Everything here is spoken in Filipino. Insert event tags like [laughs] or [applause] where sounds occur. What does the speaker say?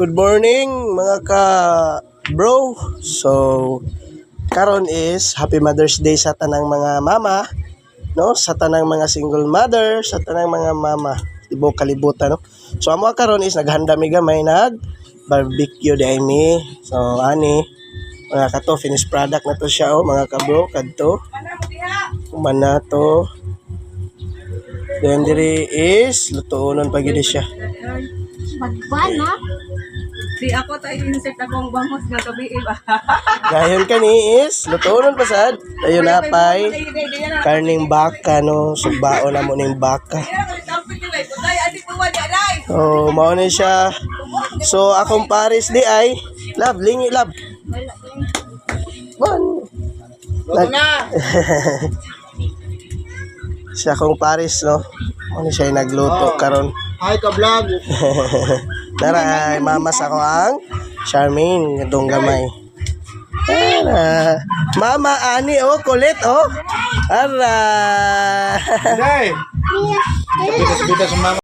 Good morning mga ka bro. So karon is Happy Mother's Day sa tanang mga mama, no? Sa tanang mga single mother, sa tanang mga mama. Ibo kalibutan, no? So amo karon is naghanda mi gamay nag barbecue day mi. So ani mga kato finished product na to siya oh mga ka bro kadto. Kumana to. Then diri is lutuonon pa gid siya. Magbana? Di ako tayo insect akong bangos nga gabi iba. [laughs] Gayon kani is lutuonon pa sad. Ayun na pay. karning baka no sugbao na mo ning baka oh mao ni siya so akong pares di ay love lingi love Bon. Nag- [laughs] siya akong pares no ni siya nagluto karon Hi ka vlog. [laughs] Tara, ay mamas ako ang Charmaine, itong gamay. Tara. Mama, ani, oh, kulit, oh. Tara. Day. Kita kita semua